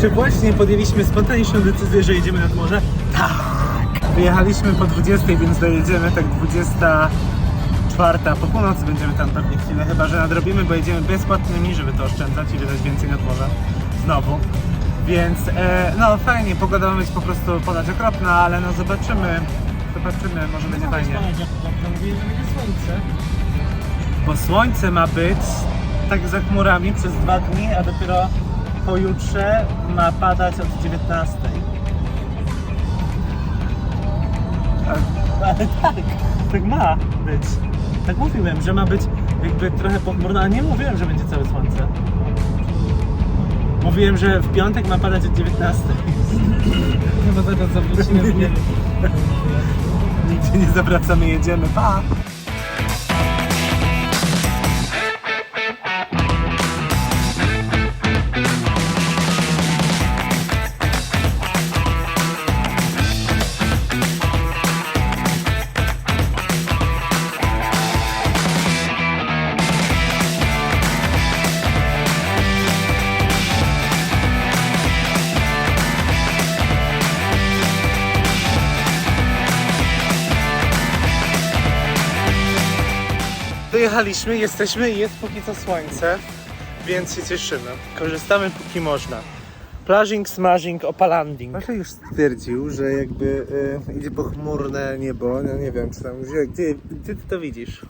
Czy właśnie podjęliśmy spontaniczną decyzję, że jedziemy nad morze? Tak! Wyjechaliśmy po 20, więc dojedziemy tak 24. Po północy będziemy tam pewnie chwilę, chyba że nadrobimy, bo jedziemy bezpłatnymi, żeby to oszczędzać i wydać więcej nad morze. Znowu. Więc e, no fajnie, pogoda ma być po prostu podać okropna, ale no zobaczymy. Zobaczymy, może będzie fajnie. Mówię, że będzie słońce. Bo słońce ma być tak za chmurami przez dwa dni, a dopiero pojutrze ma padać od 19. Ale, ale tak, tak ma być. Tak mówiłem, że ma być jakby trochę pochmurno, a nie mówiłem, że będzie całe słońce. Mówiłem, że w piątek ma padać od 19. Chyba zaraz zawrócimy. Nigdzie nie zawracamy, jedziemy. Pa! Dojechaliśmy, jesteśmy i jest póki co słońce, więc się cieszymy. Korzystamy póki można. Plażing, smashing, opalanding. Masza już stwierdził, że jakby y, idzie pochmurne niebo, no nie wiem czy tam, gdzie, gdzie, gdzie ty to widzisz?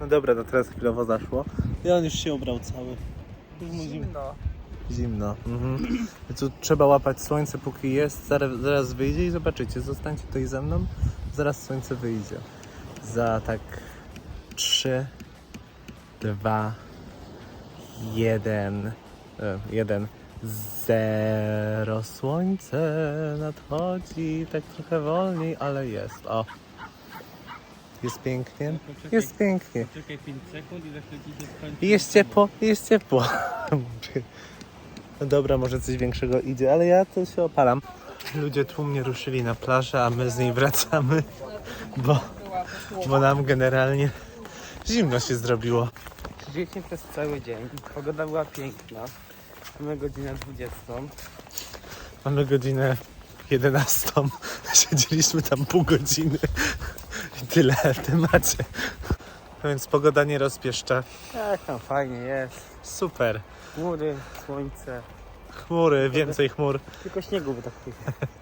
No dobra, no teraz chwilowo zaszło. I on już się ubrał cały. Zimno. Zimno. Mhm. Tu trzeba łapać słońce póki jest, zaraz, zaraz wyjdzie i zobaczycie, zostańcie tutaj ze mną, zaraz słońce wyjdzie. Za tak 3, 2, 1, 1, 0. Słońce nadchodzi tak trochę wolniej, ale jest. O. Jest pięknie. Jest pięknie. Czekaj 5 sekund i za chwilę ci się skończy. I jest ciepło, i jest ciepło. No dobra, może coś większego idzie, ale ja to się opalam. Ludzie tłumnie ruszyli na plażę, a my z niej wracamy, bo, bo nam generalnie zimno się zrobiło. Siedzieliśmy przez cały dzień. Pogoda była piękna. Mamy godzinę 20. Mamy godzinę 11. Siedzieliśmy tam pół godziny i tyle w temacie. No Więc pogoda nie rozpieszcza. Tak, tam fajnie jest. Super. Chmury, słońce. Chmury, więcej chmur. Tylko śniegu by tak.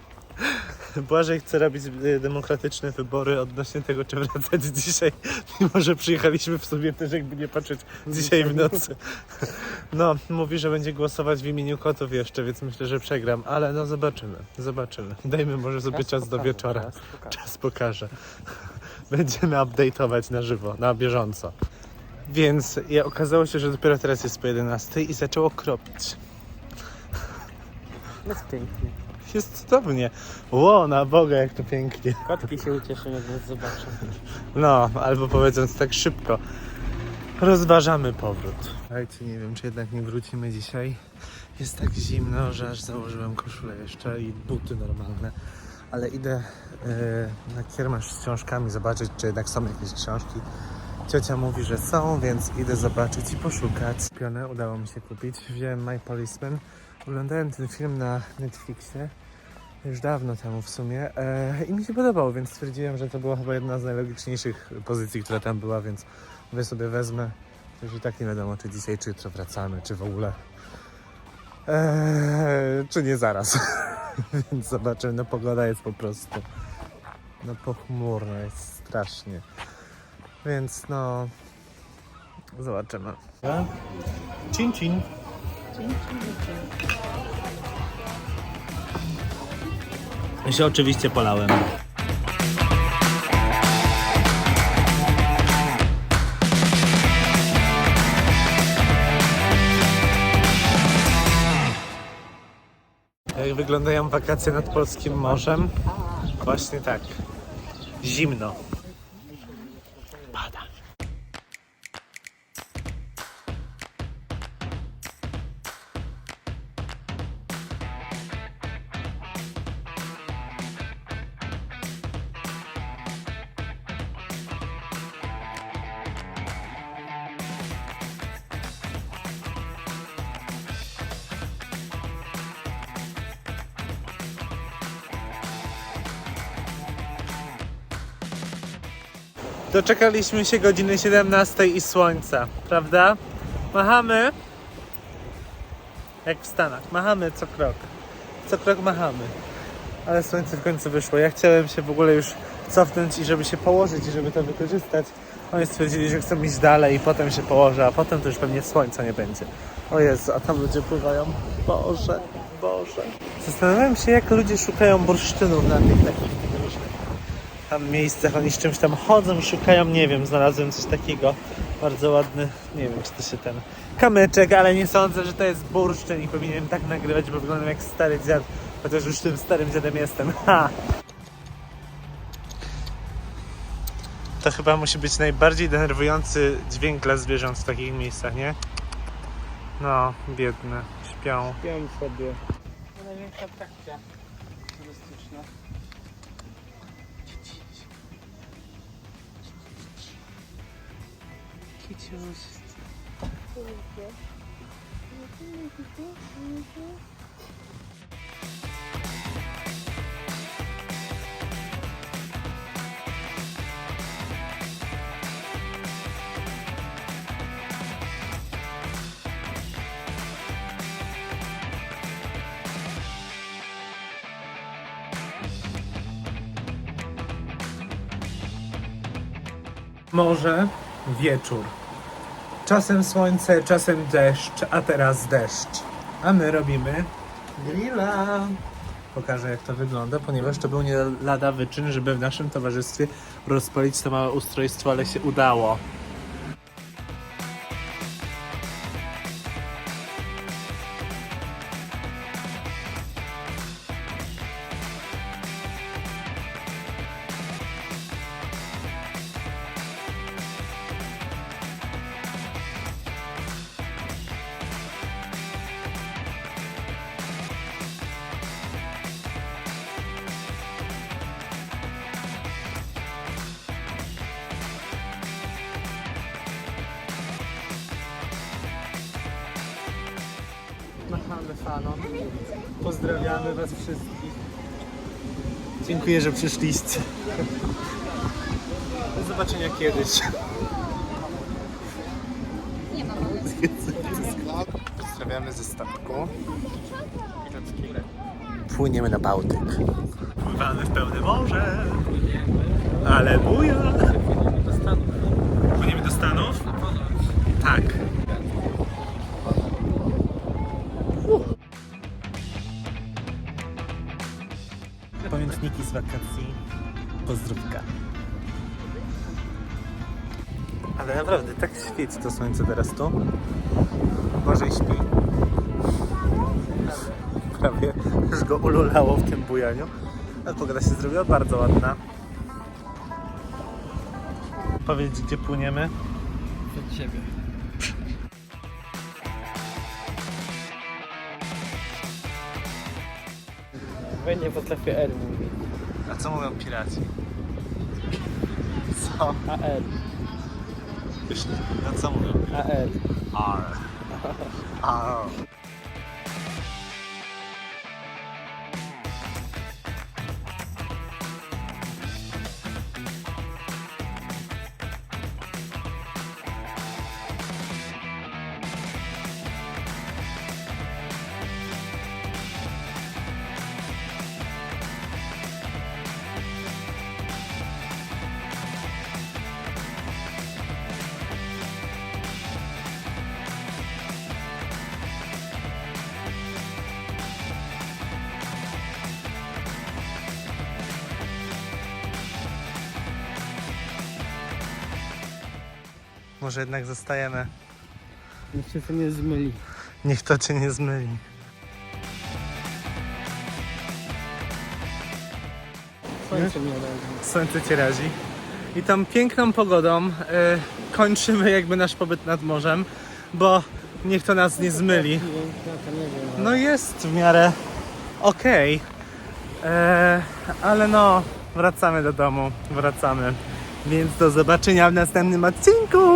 Błażej chce robić e, demokratyczne wybory odnośnie tego, czy wracać dzisiaj, mimo że przyjechaliśmy w sumie też jakby nie patrzeć dzisiaj w nocy. No, mówi, że będzie głosować w imieniu kotów jeszcze, więc myślę, że przegram, ale no zobaczymy, zobaczymy. Dajmy może sobie czas do pokaże, wieczora. czas pokaże. Czas pokaże. Będziemy update'ować na żywo, na bieżąco. Więc ja, okazało się, że dopiero teraz jest po 11 i zaczęło kropić. Jest pięknie. Jest cudownie. Ło, na Boga, jak to pięknie. Kotki się ucieszą, jak nas zobaczą. No, albo mówiąc tak szybko, rozważamy powrót. Słuchajcie, nie wiem, czy jednak nie wrócimy dzisiaj. Jest tak zimno, że aż założyłem koszulę jeszcze i buty normalne. Ale idę yy, na kiermasz z książkami zobaczyć, czy jednak są jakieś książki. Ciocia mówi, że są, więc idę zobaczyć i poszukać. Pionę udało mi się kupić. Wziąłem My Policeman. Oglądałem ten film na Netflixie już dawno temu w sumie e, i mi się podobał, więc stwierdziłem, że to była chyba jedna z najlogiczniejszych pozycji, która tam była, więc mówię sobie wezmę. Już i tak nie wiadomo, czy dzisiaj, czy jutro wracamy, czy w ogóle. E, czy nie zaraz. więc zobaczymy. No pogoda jest po prostu no pochmurna, jest strasznie. Więc no zobaczymy. Cin cin. Ja się oczywiście polałem. Jak wyglądają wakacje nad polskim morzem? Właśnie tak. Zimno. Doczekaliśmy się godziny 17 i słońca, prawda? Machamy. Jak w Stanach. Machamy co krok. Co krok machamy. Ale słońce w końcu wyszło. Ja chciałem się w ogóle już cofnąć i żeby się położyć i żeby to wykorzystać. Oni stwierdzili, że chcą iść dalej i potem się położę, a potem to już pewnie słońca nie będzie. O Jezu, a tam ludzie pływają. Boże, Boże. Zastanawiam się, jak ludzie szukają bursztynów na tych takich tam miejscach. Oni z czymś tam chodzą, szukają, nie wiem, znalazłem coś takiego. Bardzo ładny, nie wiem, czy to się ten kamyczek, ale nie sądzę, że to jest bursztyn i powinienem tak nagrywać, bo wyglądam jak stary dziad. Chociaż już tym starym dziadem jestem. Ha! To chyba musi być najbardziej denerwujący dźwięk dla zwierząt w takich miejscach, nie? No, biedne, śpią. Śpią sobie. To największa atrakcja Kiciuś. Morze, wieczór. Czasem słońce, czasem deszcz, a teraz deszcz. A my robimy grilla. Pokażę jak to wygląda, ponieważ to był nie lada wyczyn, żeby w naszym towarzystwie rozpalić to małe ustrojstwo, ale się udało. Fanom. Pozdrawiamy Was wszystkich. Dziękuję, że przyszliście. Do zobaczenia kiedyś. Pozdrawiamy ze statku. Płyniemy na Bałtyk. Pływamy w pełne morze. Ale buja. Ale naprawdę, tak świeci to słońce teraz tu. Może i śpi. Prawie już go ululało w tym bujaniu. Ale pogoda się zrobiła bardzo ładna. Powiedz, gdzie płyniemy? Przed siebie. Nie potrafię R mówić. A co mówią piraci? Co? AR. Już nie. No co mówią? AR. R. R. Może jednak zostajemy. Niech się to nie zmyli. Niech to cię nie zmyli. Słońce mnie razi. Słońce cię razi. I tą piękną pogodą y, kończymy jakby nasz pobyt nad morzem, bo niech to nas nie zmyli. No jest w miarę okej. E, Ale no, wracamy do domu, wracamy. Więc do zobaczenia w następnym odcinku.